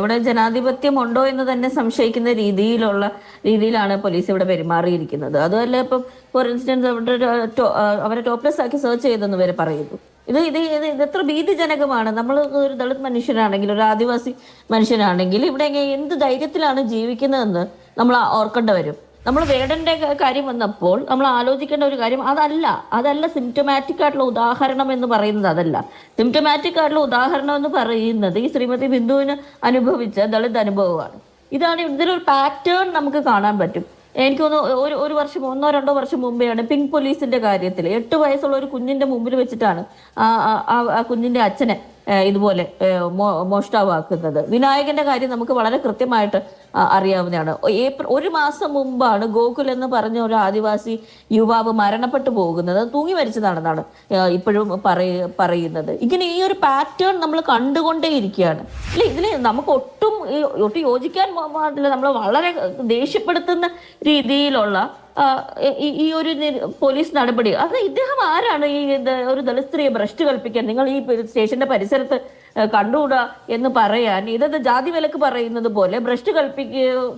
ഇവിടെ ജനാധിപത്യം ഉണ്ടോ എന്ന് തന്നെ സംശയിക്കുന്ന രീതിയിലുള്ള രീതിയിലാണ് പോലീസ് ഇവിടെ പെരുമാറിയിരിക്കുന്നത്. അതുമല്ല ഇപ്പം ഫോർ ഇൻസ്റ്റൻസ് അവരുടെ അവരെ ടോപ്ലെസ് ആക്കി സെർച്ച് ചെയ്തെന്ന് വരെ പറയുന്നു. ഇത് ഇത് ഇത് എത്ര ഭീതിജനകമാണ്. നമ്മൾ ഒരു ദളിത് മനുഷ്യനാണെങ്കിൽ ഒരു ആദിവാസി മനുഷ്യനാണെങ്കിൽ ഇവിടെ എന്ത് ധൈര്യത്തിലാണ് ജീവിക്കുന്നതെന്ന് നമ്മൾ ഓർക്കേണ്ടി വരും. നമ്മൾ വേടന്റെ കാര്യം വന്നപ്പോൾ നമ്മൾ ആലോചിക്കേണ്ട ഒരു കാര്യം അതല്ല. അതല്ല സിംറ്റമാറ്റിക് ആയിട്ടുള്ള ഉദാഹരണം എന്ന് പറയുന്നത് അതല്ല. സിംറ്റമാറ്റിക് ആയിട്ടുള്ള ഉദാഹരണം എന്ന് പറയുന്നത് ഈ ശ്രീമതി ബിന്ദുവിന് അനുഭവിച്ച ദളിത് അനുഭവമാണ്. ഇതാണ് ഇതിലൊരു പാറ്റേൺ നമുക്ക് കാണാൻ പറ്റും. എനിക്ക് ഒന്ന് ഒരു ഒരു വർഷം ഒന്നോ രണ്ടോ വർഷം മുമ്പെയാണ് പിങ്ക് പോലീസിന്റെ കാര്യത്തിൽ എട്ട് വയസ്സുള്ള ഒരു കുഞ്ഞിന്റെ മുമ്പിൽ വെച്ചിട്ടാണ് ആ കുഞ്ഞിന്റെ അച്ഛനെ ഇതുപോലെ മോഷ്ടാവാക്കുന്നത്. വിനായകന്റെ കാര്യം നമുക്ക് വളരെ കൃത്യമായിട്ട് അറിയാവുന്നതാണ്. ഏപ്രിൽ ഒരു മാസം മുമ്പാണ് ഗോകുൽ എന്ന് പറഞ്ഞ ഒരു ആദിവാസി യുവാവ് മരണപ്പെട്ടു പോകുന്നത്. തൂങ്ങി മരിച്ചതാണെന്നാണ് ഇപ്പോഴും പറയ പറയുന്നത്. ഇങ്ങനെ ഈ ഒരു പാറ്റേൺ നമ്മൾ കണ്ടുകൊണ്ടേയിരിക്കുകയാണ്. ഇല്ല ഇതിൽ നമുക്ക് ഒട്ടും ഒട്ടും യോജിക്കാൻ പാടില്ല. നമ്മൾ വളരെ ദേഷ്യപ്പെടുത്തുന്ന രീതിയിലുള്ള ഈ- ഒരു പോലീസ് നടപടി. അത് ഇദ്ദേഹം ആരാണ് ഈ ഒരു ദളിത് സ്ത്രീയെ ഭ്രഷ്ട് കൽപ്പിക്കാൻ? നിങ്ങൾ ഈ സ്റ്റേഷന്റെ പരിസരത്ത് കണ്ടുകൂടാ എന്ന് പറയാൻ ഇതത് ജാതി വിലക്ക് പറയുന്നത് പോലെ ഭ്രഷ്ട് കൽപ്പിക്ക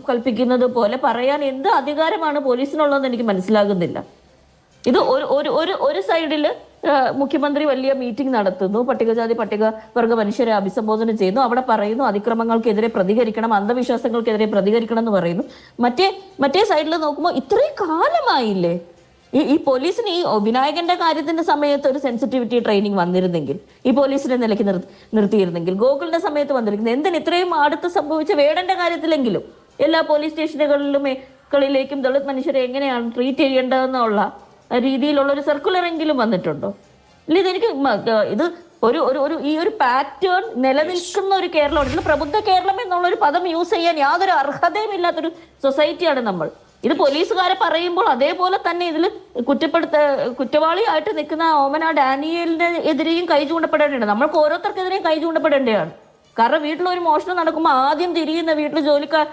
കൽപ്പിക്കുന്നത് പോലെ പറയാൻ എന്ത് അധികാരമാണ് പോലീസിനുള്ളതെന്ന് എനിക്ക് മനസ്സിലാകുന്നില്ല. ഇത് ഒരു ഒരു ഒരു ഒരു സൈഡിൽ മുഖ്യമന്ത്രി വലിയ മീറ്റിംഗ് നടത്തുന്നു പട്ടികജാതി പട്ടികവർഗ മനുഷ്യരെ അഭിസംബോധന ചെയ്യുന്നു അവിടെ പറയുന്നു അതിക്രമങ്ങൾക്കെതിരെ പ്രതികരിക്കണം അന്ധവിശ്വാസങ്ങൾക്കെതിരെ പ്രതികരിക്കണം എന്ന് പറയുന്നു. മറ്റേ മറ്റേ സൈഡിൽ നോക്കുമ്പോൾ ഇത്രയും കാലമായില്ലേ? ഈ ഈ പോലീസിന് ഈ വിനായകന്റെ കാര്യത്തിന്റെ സമയത്ത് ഒരു സെൻസിറ്റിവിറ്റി ട്രെയിനിങ് വന്നിരുന്നെങ്കിൽ ഈ പോലീസിനെ നിലയ്ക്ക് നിർ നിർത്തിയിരുന്നെങ്കിൽ ഗോകുലിന്റെ സമയത്ത് വന്നിരിക്കുന്നത് എന്തിന് ഇത്രയും അടുത്ത് സംഭവിച്ച വേടന്റെ കാര്യത്തിലെങ്കിലും എല്ലാ പോലീസ് സ്റ്റേഷനുകളിലും കളിലേക്കും ദളിത് മനുഷ്യരെ എങ്ങനെയാണ് ട്രീറ്റ് ചെയ്യേണ്ടതെന്നുള്ള രീതിയിലുള്ള ഒരു സർക്കുലർ എങ്കിലും വന്നിട്ടുണ്ടോ? ഇല്ല ഇതെനിക്ക് ഇത് ഒരു ഒരു ഒരു ഈ ഒരു പാറ്റേൺ നിലനിൽക്കുന്ന ഒരു കേരളമാണ്. പ്രബുദ്ധ കേരളം എന്നുള്ള ഒരു പദം യൂസ് ചെയ്യാൻ യാതൊരു അർഹതയും ഇല്ലാത്തൊരു സൊസൈറ്റിയാണ് നമ്മൾ. ഇത് പോലീസുകാരെ പറയുമ്പോൾ അതേപോലെ തന്നെ ഇതിൽ കുറ്റപ്പെടുത്ത കുറ്റവാളിയായിട്ട് നിൽക്കുന്ന ഓമന ഡാനിയലിന് എതിരെയും കൈ ചൂണ്ടപ്പെടേണ്ടതാണ് നമ്മൾക്ക് ഓരോരുത്തർക്കെതിരെയും കൈ ചൂണ്ടപ്പെടേണ്ടതാണ്. കാരണം വീട്ടിലൊരു മോഷണം നടക്കുമ്പോൾ ആദ്യം തിരിയുന്ന വീട്ടിൽ ജോലിക്കാർ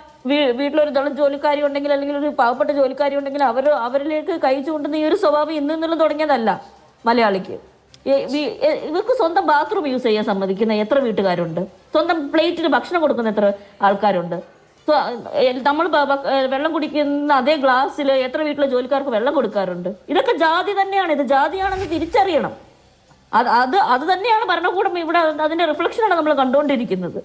വീട്ടിലൊരു ദളം ജോലിക്കാരി ഉണ്ടെങ്കിൽ അല്ലെങ്കിൽ ഒരു പാവപ്പെട്ട ജോലിക്കാരി ഉണ്ടെങ്കിൽ അവർ അവരിലേക്ക് കൈ ചൂണ്ടുന്ന ഈ ഒരു സ്വഭാവം ഇന്ന് ഇന്നലെ തുടങ്ങിയതല്ല മലയാളിക്ക്. ഇവർക്ക് സ്വന്തം ബാത്റൂം യൂസ് ചെയ്യാൻ സമ്മതിക്കുന്ന എത്ര വീട്ടുകാരുണ്ട്? സ്വന്തം പ്ലേറ്റിൽ ഭക്ഷണം കൊടുക്കുന്ന എത്ര ആൾക്കാരുണ്ട്? നമ്മൾ വെള്ളം കുടിക്കുന്ന അതേ ഗ്ലാസ്സിൽ എത്ര വീട്ടിലെ ജോലിക്കാർക്ക് വെള്ളം കൊടുക്കാറുണ്ട്? ഇതൊക്കെ ജാതി തന്നെയാണ്. ഇത് ജാതിയാണെന്ന് തിരിച്ചറിയണം. അത് അത് അത് തന്നെയാണ് ഭരണകൂടം ഇവിടെ അതിന്റെ റിഫ്ലക്ഷനാണ് നമ്മൾ കണ്ടുകൊണ്ടിരിക്കുന്നത്.